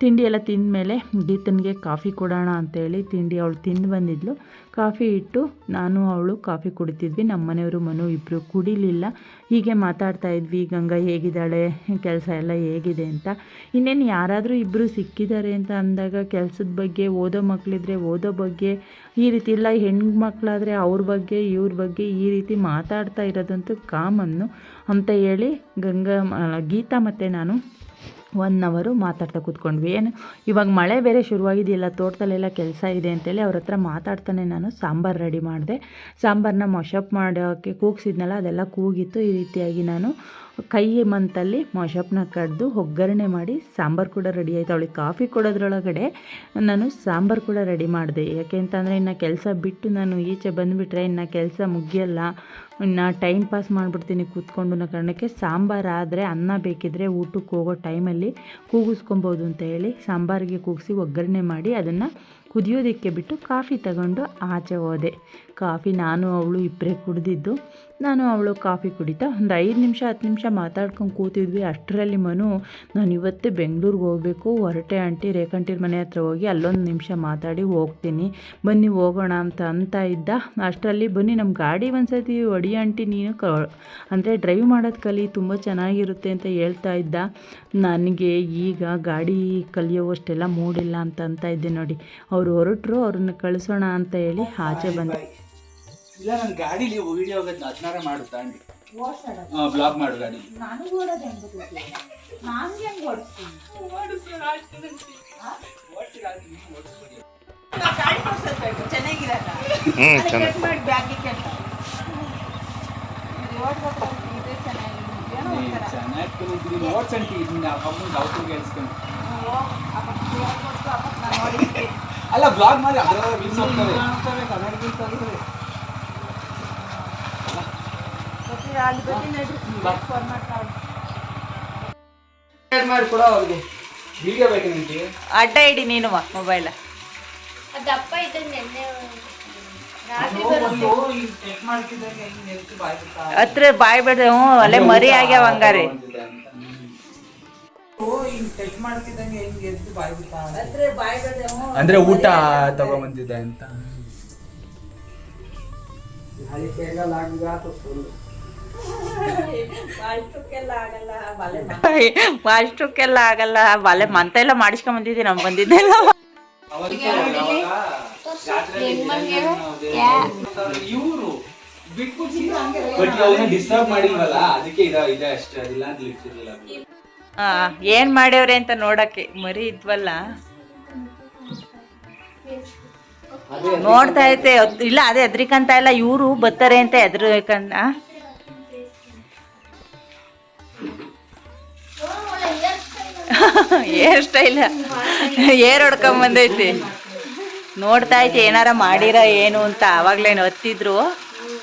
ತಿಂಡಿ ಎಲ್ಲ ತಿಂದಮೇಲೆ ಗೀತನಿಗೆ ಕಾಫಿ ಕೊಡೋಣ ಅಂತೇಳಿ ತಿಂಡಿ ಅವಳು ತಿಂದು ಬಂದಿದ್ಲು. ಕಾಫಿ ಇಟ್ಟು ನಾನು ಅವಳು ಕಾಫಿ ಕುಡಿತಿದ್ವಿ. ನಮ್ಮ ಮನೆಯವರು ಮನು ಇಬ್ಬರು ಕುಡಿಲಿಲ್ಲ. ಹೀಗೆ ಮಾತಾಡ್ತಾ ಇದ್ವಿ. ಗಂಗಾ ಹೇಗಿದ್ದಾಳೆ? ಕೆಲಸ ಎಲ್ಲ ಹೇಗಿದೆ ಅಂತ. ಇನ್ನೇನು ಯಾರಾದರೂ ಇಬ್ಬರು ಸಿಕ್ಕಿದ್ದಾರೆ ಅಂತ ಅಂದಾಗ ಕೆಲಸದ ಬಗ್ಗೆ, ಓದೋ ಮಕ್ಕಳಿದ್ರೆ ಓದೋ ಬಗ್ಗೆ, ಈ ರೀತಿ ಇಲ್ಲ ಹೆಣ್ಣು ಮಕ್ಕಳಾದರೆ ಅವ್ರ ಬಗ್ಗೆ, ಇವ್ರ ಬಗ್ಗೆ ಈ ರೀತಿ ಮಾತಾಡ್ತಾ ಇರೋದಂತೂ ಕಾಮನ್ನು ಅಂತ ಹೇಳಿ ಗಂಗಾ ಗೀತಾ ಮತ್ತು ನಾನು ಒನ್ ಅವರು ಮಾತಾಡ್ತಾ ಕೂತ್ಕೊಂಡ್ವಿ. ಏನು, ಇವಾಗ ಮಳೆ ಬೇರೆ ಶುರುವಾಗಿದೆಯಲ್ಲ ತೋಟದಲ್ಲೆಲ್ಲ ಕೆಲಸ ಇದೆ ಅಂತೇಳಿ ಅವ್ರ ಹತ್ರ ಮಾತಾಡ್ತಾನೆ ನಾನು, ಸಾಂಬಾರು ರೆಡಿ ಮಾಡಿದೆ. ಸಾಂಬಾರನ್ನ ಮೊಶಪ್ ಮಾಡೋಕ್ಕೆ ಕೂಗಿಸಿದ್ನಲ್ಲ, ಅದೆಲ್ಲ ಕೂಗಿತ್ತು ಈ ರೀತಿಯಾಗಿ ನಾನು ಕೈ ಮಂತಲ್ಲಿ ಮೊಶಪ್ನ ಕಡ್ದು ಒಗ್ಗರಣೆ ಮಾಡಿ ಸಾಂಬಾರು ಕೂಡ ರೆಡಿ ಆಯಿತು. ಅವಳಿಗೆ ಕಾಫಿ ಕೊಡೋದ್ರೊಳಗಡೆ ನಾನು ಸಾಂಬಾರು ಕೂಡ ರೆಡಿ ಮಾಡಿದೆ. ಯಾಕೆ ಅಂತಂದರೆ ಇನ್ನು ಕೆಲಸ ಬಿಟ್ಟು ನಾನು ಈಚೆ ಬಂದುಬಿಟ್ರೆ ಇನ್ನು ಕೆಲಸ ಮುಗಿಯಲ್ಲ. ಇನ್ನು ಟೈಮ್ ಪಾಸ್ ಮಾಡಿಬಿಡ್ತೀನಿ ಕೂತ್ಕೊಂಡು ಅನ್ನೋ ಕಾರಣಕ್ಕೆ ಸಾಂಬಾರು ಆದರೆ ಅನ್ನ ಬೇಕಿದ್ರೆ ಊಟಕ್ಕೆ ಹೋಗೋ ಟೈಮಲ್ಲಿ ಕೂಗಿಸ್ಕೊಬೋದು ಅಂತ ಹೇಳಿ ಸಾಂಬಾರಿಗೆ ಕೂಗಿಸಿ ಒಗ್ಗರಣೆ ಮಾಡಿ ಅದನ್ನು ಕುದಿಯೋದಕ್ಕೆ ಬಿಟ್ಟು ಕಾಫಿ ತಗೊಂಡು ಆಚೆ ಹೋದೆ. ಕಾಫಿ ನಾನು ಅವಳು ಇಬ್ಬರೇ ಕುಡಿದಿದ್ದು. ನಾನು ಅವಳು ಕಾಫಿ ಕುಡಿತಾ ಒಂದು ಐದು ನಿಮಿಷ, ಹತ್ತು ನಿಮಿಷ ಮಾತಾಡ್ಕೊಂಡು ಕೂತಿದ್ವಿ. ಅಷ್ಟರಲ್ಲಿ ಮನು, ನಾನು ಇವತ್ತೇ ಬೆಂಗಳೂರಿಗೆ ಹೋಗಬೇಕು. ಹೊರಟೆ ಆಂಟಿ ರೇಖಂಟಿರ ಮನೆ ಹತ್ರ ಹೋಗಿ ಅಲ್ಲೊಂದು ನಿಮಿಷ ಮಾತಾಡಿ ಹೋಗ್ತೀನಿ. ಬನ್ನಿ ಹೋಗೋಣ ಅಂತ ಅಂತ ಇದ್ದ. ಅಷ್ಟರಲ್ಲಿ, ಬನ್ನಿ ನಮ್ಮ ಗಾಡಿ ಒಂದ್ಸತಿ ಒಡಿ ಆಂಟಿ ನೀನು. ಕ, ಅಂದರೆ ಡ್ರೈವ್ ಮಾಡೋದು ಕಲಿ, ತುಂಬ ಚೆನ್ನಾಗಿರುತ್ತೆ ಅಂತ ಹೇಳ್ತಾ ಇದ್ದ. ನನಗೆ ಈಗ ಗಾಡಿ ಕಲಿಯೋವಷ್ಟೆಲ್ಲ ಮೂಡಿಲ್ಲ ಅಂತ ಅಂತ ಇದ್ದೆ ನೋಡಿ. ಅವ್ರು ಹೊರಟರು ಅವ್ರನ್ನ ಕಳಿಸೋಣ ಅಂತ ಹೇಳಿ ಆಚೆ ಬಂದೆ ಇಲ್ಲ ನನ್ನ ಗಾಡಿಲಿ ವಿಡಿಯೋ ಹೋಗೋದು ಅದನ್ನಾರ ಮಾಡುತ್ತಾ ಅಂಡಿ ಬ್ಲಾಗ್ ಮಾಡು ಗಾಡಿ ಚೆನ್ನಾಗಿ. ಅವತ್ತು ಹೇಳ್ಸ್ಕೊಂಡು ಅಲ್ಲ ಬ್ಲಾಗ್ ಮಾಡಿ ಅದರ ರೀಲ್ಸ್ ಹೋಗ್ತವೆ ಮಾಡ್ಕೊಡ ಅವ್ರಿಗೆ. ವಿಡಿಯೋ ಬೇಕು ನಿಮಗೆ. ಅಡ್ಡ ಇಡಿ ನೀನು ಮೊಬೈಲ್ ಅದಪ್ಪ ಇದೆ ನೆನ್ನೆ ಹತ್ರ ಬಾಯ್ ಬಿಡ ಹ್ಞೂ ಅಲ್ಲೇ ಮರಿ ಆಗ್ಯಾವ ಹಂಗಾರೆ. ಅಂದ್ರೆ ಊಟ ತಗೊಂಬಂದಿದೆ ಅಂತ. ಅಷ್ಟಕ್ಕೆಲ್ಲ ಆಗಲ್ಲ ಬಲೆ ಮಂತ ಎಲ್ಲ ಮಾಡಿಸ್ಕೊಂಡ್ ಬಂದಿದ್ದೆ ನಮ್ ಬಂದಿದ್ದೆಲ್ಲ ಇವರು ಬಿಟ್ಟು ಅವ್ನ ಡಿಸ್ಟರ್ಬ್ ಮಾಡಿಲ್ವಲ್ಲ ಅದಕ್ಕೆ ಇದೆ ಅಷ್ಟೇ ಅದಿಲ್ಲ ಏನ್ ಮಾಡ್ಯವ್ರೆ ಅಂತ ನೋಡಕ್ಕೆ? ಮರಿ ಇದ್ವಲ್ಲ? ನೋಡ್ತಾ ಐತೆ ಇಲ್ಲ, ಅದೇ ಹೆದ್ರಿಕಂತ ಇಲ್ಲ, ಇವರು ಬರ್ತಾರೆ ಅಂತ ಎದ್ರಿಕಂತ. Hair style. ಏರ್ ಹೊಡ್ಕೊಂಡ್ ಬಂದೈತಿ ನೋಡ್ತಾ ಐತಿ ಏನಾರ ಮಾಡಿರ ಏನು ಅಂತ, ಅವಾಗ್ಲೇನು ಹತ್ತಿದ್ರು,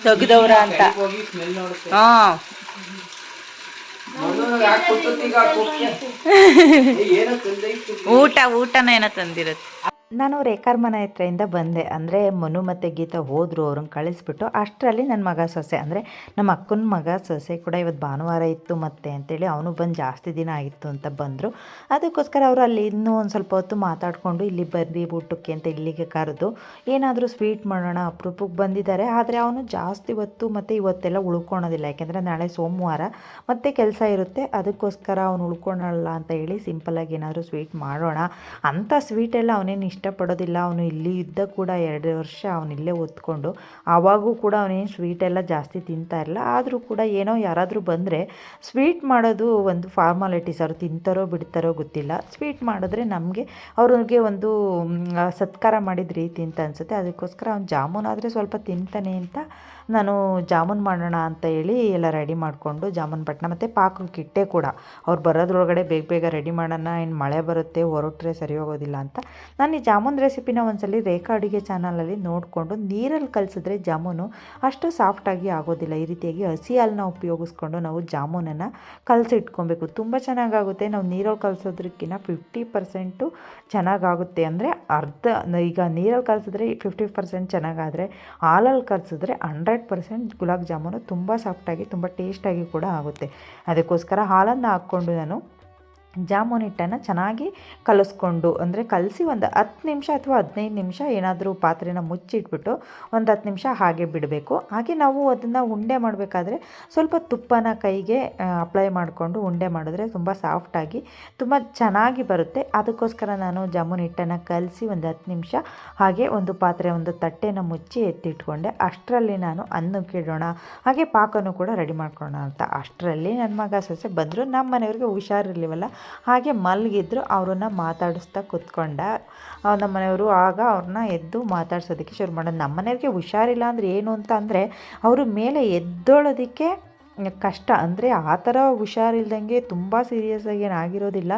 ತೆಗ್ದವ್ರ ಅಂತ. ಹ್ಮ್ <laughs> ಊಟ ಊಟನ ಏನೋ ತಂದಿರುತ್ತೆ ನಾನು ರೇಖಾರ್ ಮನೆ ಬಂದೆ. ಅಂದರೆ ಮನು ಮತ್ತು ಗೀತಾ ಹೋದರು, ಅವ್ರನ್ನ ಕಳಿಸ್ಬಿಟ್ಟು ಅಷ್ಟರಲ್ಲಿ ನನ್ನ ಮಗ ಸೊಸೆ, ಅಂದರೆ ನಮ್ಮ ಅಕ್ಕನ ಮಗ ಸೊಸೆ ಕೂಡ ಇವತ್ತು ಭಾನುವಾರ ಇತ್ತು ಮತ್ತೆ ಅಂತೇಳಿ ಅವನು ಬಂದು ಜಾಸ್ತಿ ದಿನ ಆಗಿತ್ತು ಅಂತ ಬಂದರು. ಅದಕ್ಕೋಸ್ಕರ ಅವರು ಅಲ್ಲಿ ಇನ್ನೂ ಒಂದು ಸ್ವಲ್ಪ ಹೊತ್ತು ಮಾತಾಡಿಕೊಂಡು ಇಲ್ಲಿ ಬರ್ರಿ ಊಟಕ್ಕೆ ಅಂತ ಇಲ್ಲಿಗೆ ಕರೆದು ಏನಾದರೂ ಸ್ವೀಟ್ ಮಾಡೋಣ ಅಪರೂಪಕ್ಕೆ ಬಂದಿದ್ದಾರೆ. ಆದರೆ ಅವನು ಜಾಸ್ತಿ ಹೊತ್ತು ಮತ್ತು ಇವತ್ತೆಲ್ಲ ಉಳ್ಕೊಳೋದಿಲ್ಲ. ಯಾಕೆಂದರೆ ನಾಳೆ ಸೋಮವಾರ ಮತ್ತೆ ಕೆಲಸ ಇರುತ್ತೆ. ಅದಕ್ಕೋಸ್ಕರ ಅವನು ಉಳ್ಕೊಳಲ್ಲ ಅಂತ ಹೇಳಿ ಸಿಂಪಲ್ಲಾಗಿ ಏನಾದರೂ ಸ್ವೀಟ್ ಮಾಡೋಣ. ಅಂಥ ಸ್ವೀಟೆಲ್ಲ ಅವನೇನು ಇಷ್ಟಪಡೋದಿಲ್ಲ. ಅವನು ಇಲ್ಲಿ ಇದ್ದ ಕೂಡ ಎರಡು ವರ್ಷ ಅವನು ಇಲ್ಲೇ ಒತ್ಕೊಂಡು ಆವಾಗೂ ಕೂಡ ಅವನೇನು ಸ್ವೀಟ್ ಎಲ್ಲ ಜಾಸ್ತಿ ತಿಂತಾ ಇರಲ್ಲ. ಆದರೂ ಕೂಡ ಏನೋ ಯಾರಾದರೂ ಬಂದರೆ ಸ್ವೀಟ್ ಮಾಡೋದು ಒಂದು ಫಾರ್ಮಾಲಿಟೀಸ್ ಅವರು ತಿಂತಾರೋ ಬಿಡ್ತಾರೋ ಗೊತ್ತಿಲ್ಲ. ಸ್ವೀಟ್ ಮಾಡಿದ್ರೆ ನಮಗೆ ಅವ್ರಿಗೆ ಒಂದು ಸತ್ಕಾರ ಮಾಡಿದ ರೀತಿ ಅಂತ ಅನಿಸುತ್ತೆ. ಅದಕ್ಕೋಸ್ಕರ ಅವ್ನು ಜಾಮೂನ್ ಆದರೆ ಸ್ವಲ್ಪ ತಿಂತಾನೆ ಅಂತ ನಾನು ಜಾಮೂನ್ ಮಾಡೋಣ ಅಂತ ಹೇಳಿ ಎಲ್ಲ ರೆಡಿ ಮಾಡಿಕೊಂಡು ಜಾಮೂನ್ ಪಟ್ಟಣ ಮತ್ತು ಪಾಕಕ್ಕೆ ಕೂಡ. ಅವ್ರು ಬರೋದ್ರೊಳಗಡೆ ಬೇಗ ಬೇಗ ರೆಡಿ ಮಾಡೋಣ ಇನ್ನು ಮಳೆ ಬರುತ್ತೆ, ಹೊರಟ್ರೆ ಸರಿ ಹೋಗೋದಿಲ್ಲ ಅಂತ. ನಾನು ಈ ಜಾಮೂನ್ ರೆಸಿಪಿನ ಒಂದ್ಸಲಿ ರೇಖಾ ಅಡುಗೆ ಚಾನಲಲ್ಲಿ ನೋಡಿಕೊಂಡು ನೀರಲ್ಲಿ ಕಲಿಸಿದ್ರೆ ಜಾಮೂನು ಅಷ್ಟು ಸಾಫ್ಟಾಗಿ ಆಗೋದಿಲ್ಲ. ಈ ರೀತಿಯಾಗಿ ಹಸಿ ಹಾಲನ್ನ ಉಪಯೋಗಿಸ್ಕೊಂಡು ನಾವು ಜಾಮೂನನ್ನು ಕಲಸಿಟ್ಕೊಬೇಕು. ತುಂಬ ಚೆನ್ನಾಗಾಗುತ್ತೆ. ನಾವು ನೀರಲ್ಲಿ ಕಲಸೋದ್ರಕ್ಕಿಂತ ಫಿಫ್ಟಿ ಪರ್ಸೆಂಟು ಚೆನ್ನಾಗಾಗುತ್ತೆ ಅಂದರೆ ಅರ್ಧ, ಈಗ ನೀರಲ್ಲಿ ಕಲಸಿದ್ರೆ ಫಿಫ್ಟಿ ಪರ್ಸೆಂಟ್ ಚೆನ್ನಾಗಾದರೆ ಹಾಲಲ್ಲಿ ಕಲಸಿದ್ರೆ ಹಂಡ್ರೆಡ್ ಪರ್ಸೆಂಟ್ ಗುಲಾಬ್ ಜಾಮೂನು ತುಂಬ ಸಾಫ್ಟಾಗಿ ತುಂಬ ಟೇಸ್ಟಾಗಿ ಕೂಡ ಆಗುತ್ತೆ. ಅದಕ್ಕೋಸ್ಕರ ಹಾಲನ್ನು ಹಾಕ್ಕೊಂಡು ನಾನು ಜಾಮೂನ್ ಹಿಟ್ಟನ್ನು ಚೆನ್ನಾಗಿ ಕಲಿಸ್ಕೊಂಡು, ಅಂದರೆ ಕಲಸಿ ಒಂದು ಹತ್ತು ನಿಮಿಷ ಅಥವಾ ಹದಿನೈದು ನಿಮಿಷ ಏನಾದರೂ ಪಾತ್ರೆನ ಮುಚ್ಚಿಟ್ಬಿಟ್ಟು ಒಂದು ಹತ್ತು ನಿಮಿಷ ಹಾಗೆ ಬಿಡಬೇಕು. ಹಾಗೆ ನಾವು ಅದನ್ನು ಉಂಡೆ ಮಾಡಬೇಕಾದ್ರೆ ಸ್ವಲ್ಪ ತುಪ್ಪನ ಕೈಗೆ ಅಪ್ಲೈ ಮಾಡಿಕೊಂಡು ಉಂಡೆ ಮಾಡಿದ್ರೆ ತುಂಬ ಸಾಫ್ಟಾಗಿ ತುಂಬ ಚೆನ್ನಾಗಿ ಬರುತ್ತೆ. ಅದಕ್ಕೋಸ್ಕರ ನಾನು ಜಾಮೂನ್ ಹಿಟ್ಟನ್ನು ಕಲಸಿ ಒಂದು ಹತ್ತು ನಿಮಿಷ ಹಾಗೆ ಒಂದು ಪಾತ್ರೆ, ಒಂದು ತಟ್ಟೆನ ಮುಚ್ಚಿ ಎತ್ತಿಟ್ಕೊಂಡೆ. ಅಷ್ಟರಲ್ಲಿ ನಾನು ಅನ್ನಕ್ಕೆ ಹಾಗೆ ಪಾಕನೂ ಕೂಡ ರೆಡಿ ಮಾಡ್ಕೊಳ್ಳೋಣ ಅಂತ. ಅಷ್ಟರಲ್ಲಿ ನನ್ನ ಮಗ ಸೊಸೆ ಬಂದರು ನಮ್ಮ ಮನೆಯವ್ರಿಗೆ ಹುಷಾರಿರ್ಲಿವಲ್ಲ ಹಾಗೆ ಮಲಗಿದ್ರು ಅವ್ರನ್ನ ಮಾತಾಡಿಸ್ತಾ ಕೂತ್ಕೊಂಡ. ನಮ್ಮ ಮನೆಯವರು ಆಗ ಅವ್ರನ್ನ ಎದ್ದು ಮಾತಾಡ್ಸೋದಕ್ಕೆ ಶುರು ಮಾಡೋದು ನಮ್ಮ ಮನೆಯವ್ರಿಗೆ ಹುಷಾರಿಲ್ಲ ಅಂದರೆ ಏನು ಅಂತ ಅಂದರೆ, ಅವರು ಮೇಲೆ ಎದ್ದೋಳೋದಕ್ಕೆ ಕಷ್ಟ. ಅಂದರೆ ಆ ಥರ ಹುಷಾರಿಲ್ದಂಗೆ ತುಂಬ ಸೀರಿಯಸ್ ಏನು ಆಗಿರೋದಿಲ್ಲ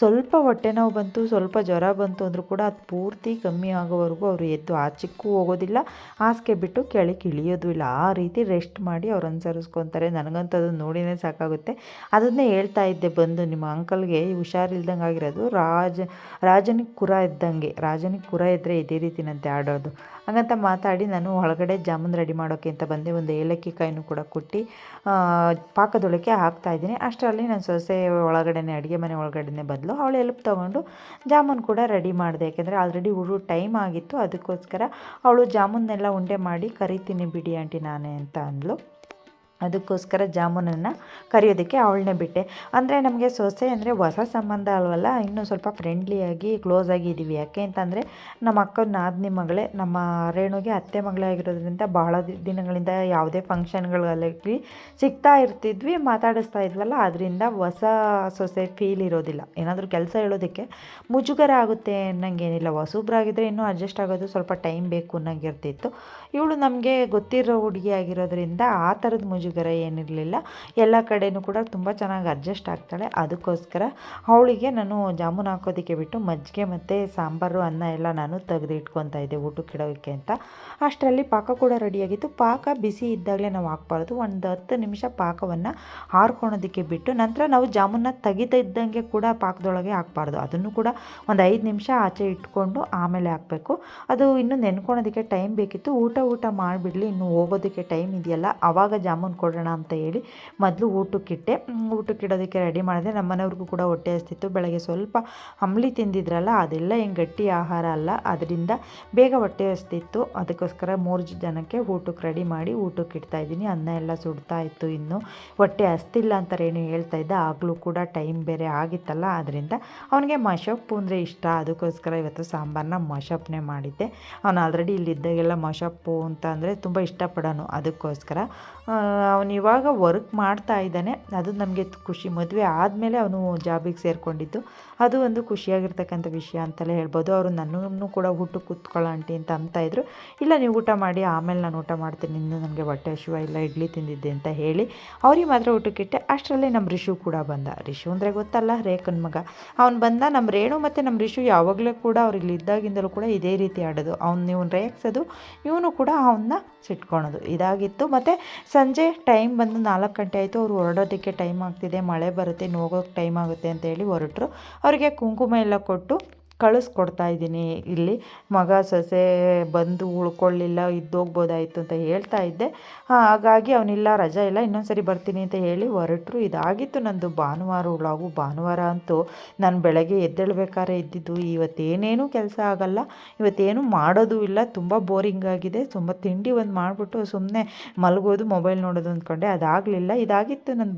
ಸ್ವಲ್ಪ ಹೊಟ್ಟೆ ನೋವು ಬಂತು, ಸ್ವಲ್ಪ ಜ್ವರ ಬಂತು ಅಂದರೂ ಕೂಡ ಅದು ಪೂರ್ತಿ ಕಮ್ಮಿ ಆಗೋವರೆಗೂ ಅವರು ಎದ್ದು ಆಚೆಕ್ಕೂ ಹೋಗೋದಿಲ್ಲ. ಹಾಸಿಗೆ ಬಿಟ್ಟು ಕೆಳಗೆ ಇಳಿಯೋದು ಇಲ್ಲ. ಆ ರೀತಿ ರೆಸ್ಟ್ ಮಾಡಿ ಅವ್ರು ಅನುಸರಿಸ್ಕೊತಾರೆ. ನನಗಂತೂ ಅದನ್ನು ನೋಡಿನೇ ಸಾಕಾಗುತ್ತೆ. ಅದನ್ನೇ ಹೇಳ್ತಾ ಇದ್ದೆ ಬಂದು ನಿಮ್ಮ ಅಂಕಲ್ಗೆ ಹುಷಾರಿಲ್ದಂಗೆ ಆಗಿರೋದು ರಾಜ, ರಾಜನಿಗೆ ಕುರ ಇದ್ದಂಗೆ. ರಾಜನಿಗೆ ಕುರ ಇದ್ದರೆ ಇದೇ ರೀತಿನಂತೆ ಆಡೋದು. ಹಾಗಂತ ಮಾತಾಡಿ ನಾನು ಒಳಗಡೆ ಜಾಮೂನ್ ರೆಡಿ ಮಾಡೋಕ್ಕೆ ಅಂತ ಬಂದೆ. ಒಂದು ಏಲಕ್ಕಿ ಕಾಯಿನೂ ಕೂಡ ಕುಟ್ಟಿ ಪಾಕದೊಳಕ್ಕೆ ಹಾಕ್ತಾ ಇದ್ದೀನಿ. ಅಷ್ಟರಲ್ಲಿ ನನ್ನ ಸೊಸೆ ಒಳಗಡೆನೆ, ಅಡುಗೆ ಮನೆ ಒಳಗಡೆನೆ ಬದಲು. ಅವಳು ಎಲ್ಪ್ ತೊಗೊಂಡು ಜಾಮೂನ್ ಕೂಡ ರೆಡಿ ಮಾಡಿದೆ. ಯಾಕೆಂದರೆ ಆಲ್ರೆಡಿ ಉರು ಟೈಮ್ ಆಗಿತ್ತು. ಅದಕ್ಕೋಸ್ಕರ ಅವಳು ಜಾಮೂನ್ನೆಲ್ಲ ಉಂಡೆ ಮಾಡಿ ಕರಿತೀನಿ ಬಿಡಿ ಆಂಟಿ ನಾನೇ ಅಂತ ಅಂದ್ಲು. ಅದಕ್ಕೋಸ್ಕರ ಜಾಮೂನನ್ನು ಕರೆಯೋದಕ್ಕೆ ಅವಳನ್ನೇ ಬಿಟ್ಟೆ. ಅಂದರೆ ನಮಗೆ ಸೊಸೆ ಅಂದರೆ ಹೊಸ ಸಂಬಂಧ ಅಲ್ವಲ್ಲ, ಇನ್ನೂ ಸ್ವಲ್ಪ ಫ್ರೆಂಡ್ಲಿಯಾಗಿ ಕ್ಲೋಸ್ ಆಗಿದ್ದೀವಿ ಯಾಕೆ ಅಂತಂದರೆ ನಮ್ಮ ಅಕ್ಕನ ನಾದಿನಿ ಮಗಳೇ, ನಮ್ಮ ರೇಣುಗೆ ಅತ್ತೆ ಮಗಳೇ ಆಗಿರೋದ್ರಿಂದ ದಿ- ದಿನಗಳಿಂದ ಯಾವುದೇ ಫಂಕ್ಷನ್ಗಳಲ್ಲಿ ಸಿಗ್ತಾ ಇರ್ತಿದ್ವಿ, ಮಾತಾಡಿಸ್ತಾ ಇದ್ವಲ್ಲ ಅದರಿಂದ ಹೊಸ ಸೊಸೆ ಫೀಲ್ ಇರೋದಿಲ್ಲ. ಏನಾದರೂ ಕೆಲಸ ಹೇಳೋದಕ್ಕೆ ಮುಜುಗರ ಆಗುತ್ತೆ ಅನ್ನಂಗೇನಿಲ್ಲ. ಹೊಸಬ್ರಾಗಿದ್ದರೆ ಇನ್ನೂ ಅಡ್ಜಸ್ಟ್ ಆಗೋದು ಸ್ವಲ್ಪ ಟೈಮ್ ಬೇಕು ಅನ್ನಂಗಿರ್ತಿತ್ತು. ಇವಳು ನಮಗೆ ಗೊತ್ತಿರೋ ಹುಡುಗಿ ಆಗಿರೋದ್ರಿಂದ ಆ ಥರದ ಮುಜುಗರ ಏನಿರಲಿಲ್ಲ. ಎಲ್ಲ ಕಡೆಯೂ ಕೂಡ ತುಂಬ ಚೆನ್ನಾಗಿ ಅಡ್ಜಸ್ಟ್ ಆಗ್ತಾಳೆ. ಅದಕ್ಕೋಸ್ಕರ ಅವಳಿಗೆ ನಾನು ಜಾಮೂನ್ ಹಾಕೋದಕ್ಕೆ ಬಿಟ್ಟು ಮಜ್ಜಿಗೆ ಮತ್ತು ಸಾಂಬಾರು, ಅನ್ನ ಎಲ್ಲ ನಾನು ತೆಗೆದು ಇಟ್ಕೊತಾ ಇದ್ದೆ ಊಟಕ್ಕೆ ಇಡೋಕ್ಕೆ ಅಂತ. ಅಷ್ಟರಲ್ಲಿ ಪಾಕ ಕೂಡ ರೆಡಿಯಾಗಿತ್ತು ಪಾಕ ಬಿಸಿ ಇದ್ದಾಗಲೇ ನಾವು ಹಾಕ್ಬಾರ್ದು. ಒಂದು ಹತ್ತು ನಿಮಿಷ ಪಾಕವನ್ನು ಹಾರ್ಕೊಳೋದಕ್ಕೆ ಬಿಟ್ಟು ನಂತರ ನಾವು ಜಾಮೂನ್ನ ತೆಗಿತಾ ಇದ್ದಂಗೆ ಕೂಡ ಪಾಕದೊಳಗೆ ಹಾಕ್ಬಾರ್ದು. ಅದನ್ನು ಕೂಡ ಒಂದು ಐದು ನಿಮಿಷ ಆಚೆ ಇಟ್ಕೊಂಡು ಆಮೇಲೆ ಹಾಕಬೇಕು. ಅದು ಇನ್ನೂ ನೆನ್ಕೊಳೋದಕ್ಕೆ ಟೈಮ್ ಬೇಕಿತ್ತು. ಊಟ ಊಟ ಮಾಡಿಬಿಡಲಿ. ಇನ್ನು ಹೋಗೋದಕ್ಕೆ ಟೈಮ್ ಇದೆಯಲ್ಲ. ಆವಾಗ ಜಾಮೂನ್ ಕೊಡೋಣ ಅಂತ ಹೇಳಿ ಮೊದಲು ಊಟಕ್ಕಿಟ್ಟೆ ಊಟಕ್ಕೆ ಊಟಕ್ಕಿಡೋದಕ್ಕೆ ರೆಡಿ ಮಾಡಿದೆ. ನಮ್ಮನೆಯವ್ರಿಗೂ ಕೂಡ ಹೊಟ್ಟೆ ಹಸ್ತಿತ್ತು. ಬೆಳಗ್ಗೆ ಸ್ವಲ್ಪ ಅಂಬಲಿ ತಿಂದಿದ್ರಲ್ಲ, ಅದೆಲ್ಲ ಏನು ಗಟ್ಟಿ ಆಹಾರ ಅಲ್ಲ. ಅದರಿಂದ ಬೇಗ ಹೊಟ್ಟೆ ಹಸ್ತಿತ್ತು. ಅದಕ್ಕೋಸ್ಕರ ಮೂರು ಜನಕ್ಕೆ ಊಟಕ್ಕೆ ರೆಡಿ ಮಾಡಿ ಊಟಕ್ಕೆ ಇಡ್ತಾ ಇದ್ದೀನಿ. ಅನ್ನ ಎಲ್ಲ ಸುಡ್ತಾ ಇತ್ತು ಇನ್ನು. ಹೊಟ್ಟೆ ಹಸ್ತಿಲ್ಲ ಅಂತಾರೇನು ಹೇಳ್ತಾ ಇದ್ದ. ಆಗಲೂ ಕೂಡ ಟೈಮ್ ಬೇರೆ ಆಗಿತ್ತಲ್ಲ. ಅದರಿಂದ ಅವನಿಗೆ ಮಶಪ್ಪು ಅಂದರೆ ಇಷ್ಟ. ಅದಕ್ಕೋಸ್ಕರ ಇವತ್ತು ಸಾಂಬಾರನ್ನ ಮಶಪ್ನೇ ಮಾಡಿದ್ದೆ. ಅವನು ಆಲ್ರೆಡಿ ಇಲ್ಲಿದ್ದಾಗೆಲ್ಲ ಮಶಪ್ಪು ಅಂತ ಅಂದರೆ ತುಂಬ ಇಷ್ಟಪಡೋನು. ಅದಕ್ಕೋಸ್ಕರ ಅವನು ಇವಾಗ ವರ್ಕ್ ಮಾಡ್ತಾ ಇದ್ದಾನೆ. ಅದು ನಮಗೆ ಖುಷಿ. ಮದುವೆ ಆದಮೇಲೆ ಅವನು ಜಾಬಿಗೆ ಸೇರಿಕೊಂಡಿದ್ದು. ಅದು ಒಂದು ಖುಷಿಯಾಗಿರ್ತಕ್ಕಂಥ ವಿಷಯ ಅಂತಲೇ ಹೇಳ್ಬೋದು. ಅವರು ನನ್ನನ್ನು ಕೂಡ ಊಟಕ್ಕೆ ಕೂತ್ಕೊಳ್ಳೋ ಆಂಟಿ ಅಂತ ಅಂತ ಇದ್ರು. ಇಲ್ಲ, ನೀವು ಊಟ ಮಾಡಿ, ಆಮೇಲೆ ನಾನು ಊಟ ಮಾಡ್ತೀನಿ. ಇನ್ನು ನನಗೆ ಹೊಟ್ಟೆ ಶಿವ ಇಲ್ಲ ಇಡ್ಲಿ ತಿಂದಿದ್ದೆ ಅಂತ ಹೇಳಿ ಅವ್ರಿಗೆ ಮಾತ್ರ ಊಟಕ್ಕಿಟ್ಟೆ. ಅಷ್ಟರಲ್ಲಿ ನಮ್ಮ ರಿಷು ಕೂಡ ಬಂದ. ರಿಷು ಅಂದರೆ ಗೊತ್ತಲ್ಲ, ರೇಖನ್ ಮಗ. ಅವ್ನು ಬಂದ ನಮ್ಮ ರೇಣು ಮತ್ತು ನಮ್ಮ ರಿಷು ಯಾವಾಗಲೂ ಕೂಡ ಅವ್ರು ಇದ್ದಾಗಿಂದಲೂ ಕೂಡ ಇದೇ ರೀತಿ ಆಡೋದು. ಅವ್ನು ನೀವು ರೇಗಿಸೋದು ಇವನು ಕೂಡ ಅವನ್ನ ಸಿಟ್ಕೊಳೋದು. ಇದಾಗಿತ್ತು. ಮತ್ತು ಸಂಜೆ ಟೈಮ್ ಬಂದು ನಾಲ್ಕು ಗಂಟೆ ಆಯಿತು, ಅವ್ರು ಹೊರಡೋದಕ್ಕೆ ಟೈಮ್ ಆಗ್ತಿದೆ, ಮಳೆ ಬರುತ್ತೆ ಇನ್ನು ಹೋಗೋಕ್ಕೆ ಟೈಮ್ ಆಗುತ್ತೆ ಅಂತ ಹೇಳಿ ಹೊರಟರು. ಅವರಿಗೆ ಕುಂಕುಮ ಎಲ್ಲ ಕೊಟ್ಟು ಕಳಿಸ್ಕೊಡ್ತಾ ಇದ್ದೀನಿ. ಇಲ್ಲಿ ಮಗ ಸೊಸೆ ಬಂದು ಉಳ್ಕೊಳ್ಳಿಲ್ಲ, ಇದ್ದೋಗ್ಬೋದಾಯಿತು ಅಂತ ಹೇಳ್ತಾ ಇದ್ದೆ. ಹಾಗಾಗಿ ಅವನಿಲ್ಲ, ರಜಾ ಇಲ್ಲ, ಇನ್ನೊಂದ್ಸರಿ ಬರ್ತೀನಿ ಅಂತ ಹೇಳಿ ಹೊರಟರು. ಇದಾಗಿತ್ತು ನಂದು ಭಾನುವಾರ ವ್ಲಾಗು ಭಾನುವಾರ ಅಂತೂ ನಾನು ಬೆಳಗ್ಗೆ ಎದ್ದೇಳ್ಬೇಕಾದ್ರೆ ಇದ್ದಿದ್ದು. ಇವತ್ತೇನೇನು ಕೆಲಸ ಆಗಲ್ಲ. ಇವತ್ತೇನು ಮಾಡೋದು ಇಲ್ಲ. ತುಂಬ ಬೋರಿಂಗ್ ಆಗಿದೆ. ತುಂಬ ತಿಂಡಿ ಒಂದು ಮಾಡಿಬಿಟ್ಟು ಸುಮ್ಮನೆ ಮಲಗೋದು, ಮೊಬೈಲ್ ನೋಡೋದು ಅಂದ್ಕೊಂಡೆ. ಅದಾಗಲಿಲ್ಲ. ಇದಾಗಿತ್ತು ನನ್ನ